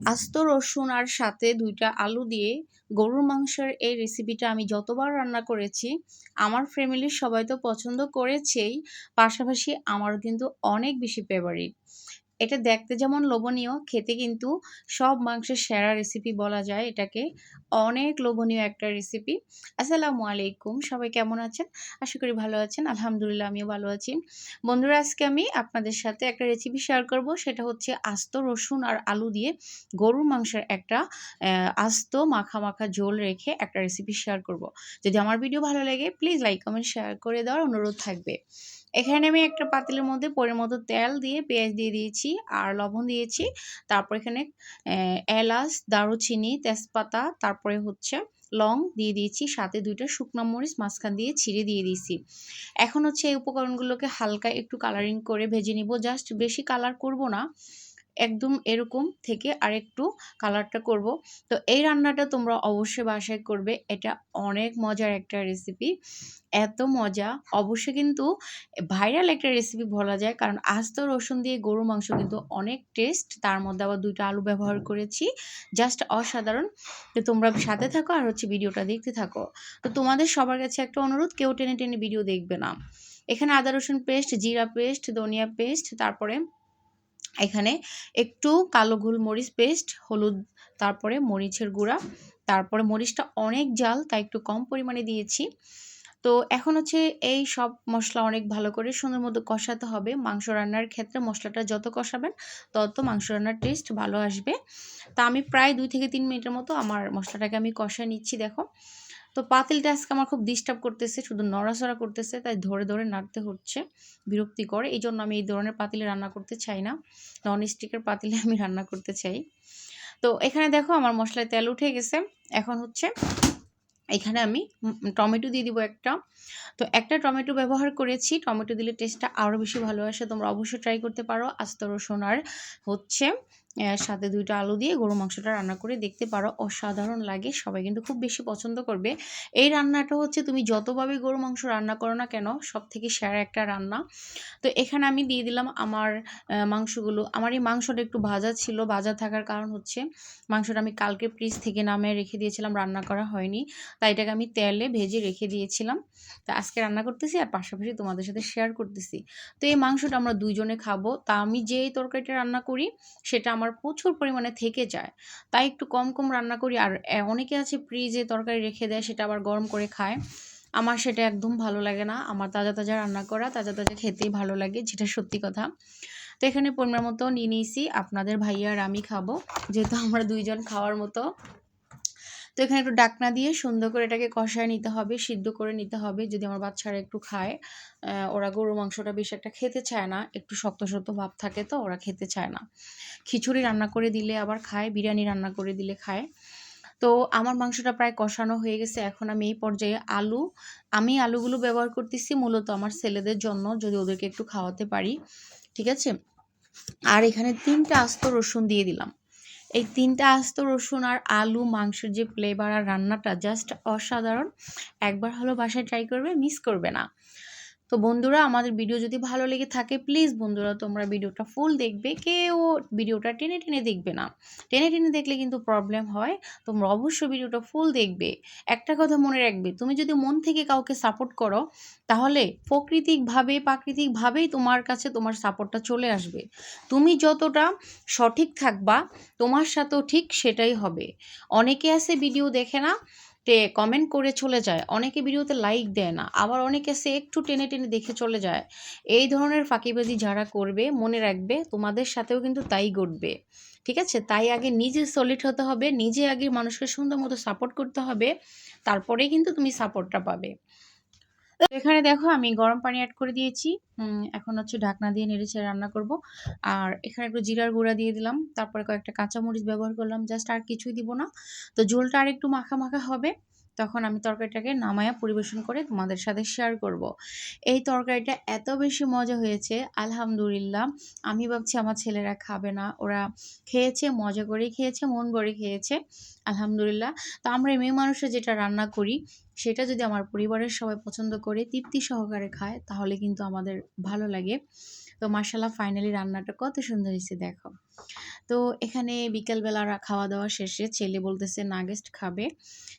আস্ত রসুন আর সাথে দুইটা আলু দিয়ে গরুর মাংসের এই রেসিপিটা আমি যতবার রান্না করেছি, আমার ফ্যামিলির সবাই তো পছন্দ করেছেই, পাশাপাশি আমার কিন্তু অনেক বেশি ফেভারিট এটা দেখতে যেমন লোভনীয়, খেতে কিন্তু সব মাংসের সেরা রেসিপি বলা যায় এটাকে। অনেক লোভনীয় একটা রেসিপি আসসালামু আলাইকুম, সবাই কেমন আছেন? আশা করি ভালো আছেন, আলহামদুলিল্লাহ আমিও ভালো আছি। বন্ধুরা, আজকে আমি আপনাদের সাথে একটা রেসিপি শেয়ার করব, সেটা হচ্ছে আস্ত রসুন আর আলু দিয়ে গরুর মাংসের একটা আস্ত মাখা মাখা ঝোল রেখে একটা রেসিপি শেয়ার করব। যদি আমার ভিডিও ভালো লাগে প্লিজ লাইক কমেন্ট শেয়ার করে দেওয়ার অনুরোধ থাকবে। এখানে আমি একটা পাতিলের মধ্যে পরের মতো তেল দিয়ে পেঁয়াজ দিয়ে দিয়েছি, আর লবণ দিয়েছি, তারপর এখানে এলাচ, দারুচিনি, তেজপাতা, তারপরে হচ্ছে লং দিয়ে দিয়েছি, সাথে দুইটা শুকনো মরিচ মাঝখান দিয়ে ছিঁড়ে দিয়ে দিয়েছি। এখন হচ্ছে এই উপকরণগুলোকে হালকা একটু কালারিং করে ভেজে নিব, জাস্ট বেশি কালার করব না। একদম এরকম থেকে আরেকটু কালারটা করব। তো এই রান্নাটা তোমরা অবশ্যই বাসায় করবে। এটা অনেক মজার একটা রেসিপি এত মজা। অবশ্যই কিন্তু ভাইরাল একটা রেসিপি বলা যায়। কারণ আস্ত রসুন দিয়ে গরু মাংস কিন্তু অনেক টেস্ট তার মধ্যে আবার দুইটা আলু ব্যবহার করেছি। জাস্ট অসাধারণ। তো তোমরা সাথে থাকো আর হচ্ছে ভিডিওটা দেখতে থাকো। তো তোমাদের সবার কাছে একটা অনুরোধ, কেউ টেনে টেনে ভিডিও দেখবে না। এখানে আদা রসুন পেস্ট জিরা পেস্ট ধনিয়া পেস্ট তারপরে এখানে একটু কালো মরিচ পেস্ট হলুদ, তারপরে মরিচের গুঁড়া, তারপরে মরিচটা অনেক জাল, তাই একটু কম পরিমাণে দিয়েছি। তো এখন হচ্ছে এই সব মশলা অনেক ভালো করে সুন্দর মতো কষাতে হবে। মাংস রান্নার ক্ষেত্রে মশলাটা যত কষাবেন, তত মাংস রান্নার টেস্ট ভালো আসবে। তা আমি প্রায় দুই থেকে তিন মিনিটের মতো আমার মশলাটাকে আমি কষায় নিচ্ছি, দেখো। তো পাতিলটা আজকে আমার খুব ডিস্টার্ব করতেছে, শুধু নড়াচড়া করতেছে, তাই ধরে ধরে নাড়তে হচ্ছে, বিরক্তি করে। এই জন্য আমি এই ধরনের পাতিলে রান্না করতে চাই না। নন স্টিকের পাতিলে আমি রান্না করতে চাই। তো এখানে দেখো আমার মশলায় তেল উঠে গেছে। এখন হচ্ছে এখানে আমি টমেটো দিয়ে দিব একটা। তো একটা টমেটো ব্যবহার করেছি। টমেটো দিলে টেস্টটা আরও বেশি ভালো আসে। তোমরা অবশ্যই ট্রাই করতে পারো। আস্ত রসুন আর হচ্ছে সাথে দুইটা আলু দিয়ে গরু মাংসটা রান্না করে দেখতে পারো। অসাধারণ লাগে, সবাই কিন্তু খুব বেশি পছন্দ করবে। এই রান্নাটা হচ্ছে তুমি যতভাবে গরু মাংস রান্না করো না কেন সব থেকে সেরা একটা রান্না। তো এখানে আমি দিয়ে দিলাম আমার মাংসগুলো। আমার এই মাংসটা একটু ভাজা ছিল, ভাজা থাকার কারণ হচ্ছে মাংসটা আমি কালকে ফ্রিজ থেকে নামে রেখে দিয়েছিলাম, রান্না করা হয়নি। তাই এটাকে আমি তেলে ভেজে রেখে দিয়েছিলাম। তা আজকে রান্না করতেছি আর পাশাপাশি তোমাদের সাথে শেয়ার করতেছি। তো এই মাংসটা আমরা দুইজনে খাব। তা আমি যেই তরকারিটা রান্না করি, সেটা আমার প্রচুর পরিমাণে থেকে যায়। তাই একটু কম কম রান্না করি। আর অনেকে আছে ফ্রিজে তরকারি রেখে দেয়, সেটা আবার গরম করে খায়। আমার সেটা একদম ভালো লাগে না। আমার তাজা তাজা রান্না করা, তাজা তাজা খেতেই ভালো লাগে, যেটা সত্যি কথা। তো এখানে পরিমাণ মতো নিয়ে নিয়েছি। আপনাদের ভাইয়া আর আমি খাব। যেহেতু আমরা দুইজন খাওয়ার মতো। তো এখানে একটু ডাকনা দিয়ে সুন্দর করে এটাকে কষায় নিতে হবে, সিদ্ধ করে নিতে হবে। যদি আমার বাচ্চারা একটু খায় ওরা গরু মাংসটা বেশি একটা খেতে চায় না, একটু শক্ত শক্ত ভাব থাকে তো ওরা খেতে চায় না। খিচুড়ি রান্না করে দিলে আবার খায়, বিরিয়ানি রান্না করে দিলে খায়। তো আমার মাংসটা প্রায় কষানো হয়ে গেছে, এখন আমি এই পর্যায়ে আলু, আমি আলুগুলো ব্যবহার করতেছি মূলত আমার ছেলেদের জন্য, যদি ওদেরকে একটু খাওয়াতে পারি, ঠিক আছে? আর এখানে তিনটা আস্ত রসুন দিয়ে দিলাম। এই তিনটা আস্ত রসুন আর আলু, মাংসের যে ফ্লেভার আর রান্নাটা জাস্ট অসাধারণ। একবার হলো বাসায় ট্রাই করবে মিস করবে না। তো বন্ধুরা, আমাদের ভিডিও যদি ভালো লেগে থাকে প্লিজ বন্ধুরা, তোমরা ভিডিওটা ফুল দেখবে। কেউ ভিডিওটা টেনে টেনে দেখবে না। টেনে টেনে দেখলে কিন্তু প্রবলেম হয়। তোমরা অবশ্যই ভিডিওটা ফুল দেখবে। একটা কথা মনে রাখবে, তুমি যদি মন থেকে কাউকে সাপোর্ট করো, তাহলে প্রকৃতিকভাবে, প্রাকৃতিকভাবেই তোমার কাছে তোমার সাপোর্টটা চলে আসবে। তুমি যতটা সঠিক থাকবা, তোমার সাথেও ঠিক সেটাই হবে। অনেকে আছে ভিডিও দেখে না টে কমেন্ট করে চলে যায়। অনেকে ভিডিওতে লাইক দেয় না, আবার অনেকে সে একটু টেনে টেনে দেখে চলে যায়। এই ধরনের ফাঁকিবাজি যারা করবে, মনে রাখবে তোমাদের সাথেও কিন্তু তাই ঘটবে। ঠিক আছে? তাই আগে নিজে সলিড হতে হবে, নিজে আগে মানুষকে সুন্দর মতো সাপোর্ট করতে হবে, তারপরেই কিন্তু তুমি সাপোর্টটা পাবে। এখানে দেখো আমি গরম পানি অ্যাড করে দিয়েছি। এখন হচ্ছে ঢাকনা দিয়ে নেড়েছে রান্না করব। আর এখানে একটু জিরার গুঁড়া দিয়ে দিলাম। তারপরে কয়েকটা কাঁচামরিচ ব্যবহার করলাম। জাস্ট আর কিছুই দিব না। তো ঝোলটা আর একটু মাখা মাখা হবে। তখন আমি তরকারিটাকে নামায়া পরিবেশন করে তোমাদের সাথে শেয়ার করব। এই তরকারিটা এত বেশি মজা হয়েছে, আলহামদুলিল্লাহ। আমি ভাবছি আমার ছেলেরা খাবে না, ওরা খেয়েছে, মজা করে খেয়েছে, মন ভরে খেয়েছে, আলহামদুলিল্লাহ। তো আমরা মেয়ে মানুষের যেটা রান্না করি, সেটা যদি আমার পরিবারের সবাই পছন্দ করে, তৃপ্তি সহকারে খায়, তাহলে কিন্তু আমাদের ভালো লাগে। তো মার্শাল্লাহ ফাইনালি রান্নাটা কত সুন্দর হয়েছে, দেখো। তো এখানে বিকেলবেলা খাওয়া দাওয়া শেষে ছেলে বলতেছে, নাগেস্ট খাবে।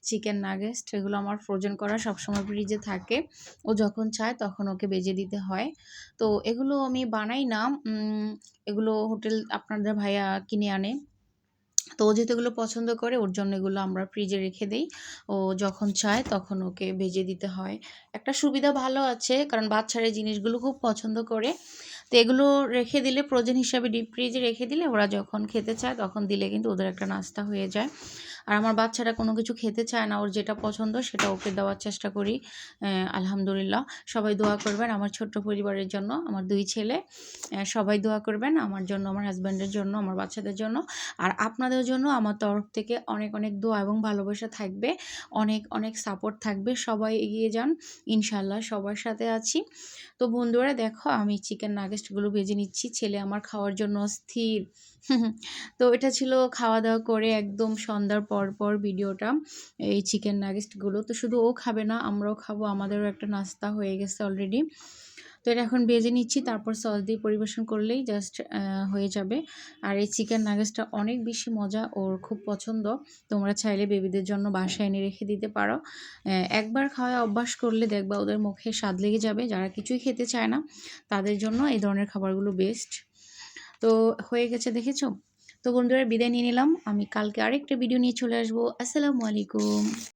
চিকেন নাগেস্ট, এগুলো আমার ফ্রোজেন করা সবসময় ফ্রিজে থাকে। ও যখন চায় তখন ওকে বেজে দিতে হয়। তো এগুলো আমি বানাই না। এগুলো হোটেল আপনাদের ভাইয়া কিনে আনে। তো ও যেহেতু এগুলো পছন্দ করে, ওর জন্য এগুলো আমরা ফ্রিজে রেখে দিই। ও যখন চায় তখন ওকে ভেজে দিতে হয়। একটা সুবিধা ভালো আছে, কারণ বাচ্চারা জিনিসগুলো খুব পছন্দ করে। তো এগুলো রেখে দিলে প্রোজেন হিসাবে ডিপ ফ্রিজে রেখে দিলে ওরা যখন খেতে চায় তখন দিলে কিন্তু ওদের একটা নাস্তা হয়ে যায়। আর আমার বাচ্চারা কোনো কিছু খেতে চায় না, ওর যেটা পছন্দ সেটা ওকে দেওয়ার চেষ্টা করি আলহামদুলিল্লাহ। সবাই দোয়া করবেন আমার ছোট্ট পরিবারের জন্য, আমার দুই ছেলে সবাই দোয়া করবেন আমার জন্য, আমার হাজব্যান্ডের জন্য, আমার বাচ্চাদের জন্য। আর আপনাদের জন্য আমার তরফ থেকে অনেক অনেক দোয়া এবং ভালোবাসা থাকবে, অনেক অনেক সাপোর্ট থাকবে, সবাই এগিয়ে যান ইনশাল্লাহ সবার সাথে আছি। তো বন্ধুরা দেখো, আমি চিকেন নাগেস্টগুলো ভেজে নিচ্ছি, ছেলে আমার খাওয়ার জন্য স্থির তো এটা ছিল খাওয়া দাওয়া করে একদম সন্ধ্যার পর। পর ভিডিওটা, এই চিকেন নাগেস্টগুলো তো শুধু ও খাবে না, আমরাও খাব। আমাদেরও একটা নাস্তা হয়ে গেছে অলরেডি তো এটা এখন ভেজে নিচ্ছি, তারপর সস দিয়ে পরিবেশন করলেই জাস্ট হয়ে যাবে। আর এই চিকেন নাগেটসটা অনেক বেশি মজা, ওর খুব পছন্দ। তোমরা চাইলে বেবিদের জন্য বাসায় এনে রেখে দিতে পারো। একবার খাওয়া অভ্যাস করলে দেখবা ওদের মুখে স্বাদ লেগে যাবে। যারা কিছুই খেতে চায় না, তাদের জন্য এই ধরনের খাবারগুলো বেস্ট তো হয়ে গেছে, দেখেছ? তো বন্ধুরা বিদায় নিয়ে নিলাম। আমি কালকে আরেকটা ভিডিও নিয়ে চলে আসব। আসসালামু আলাইকুম।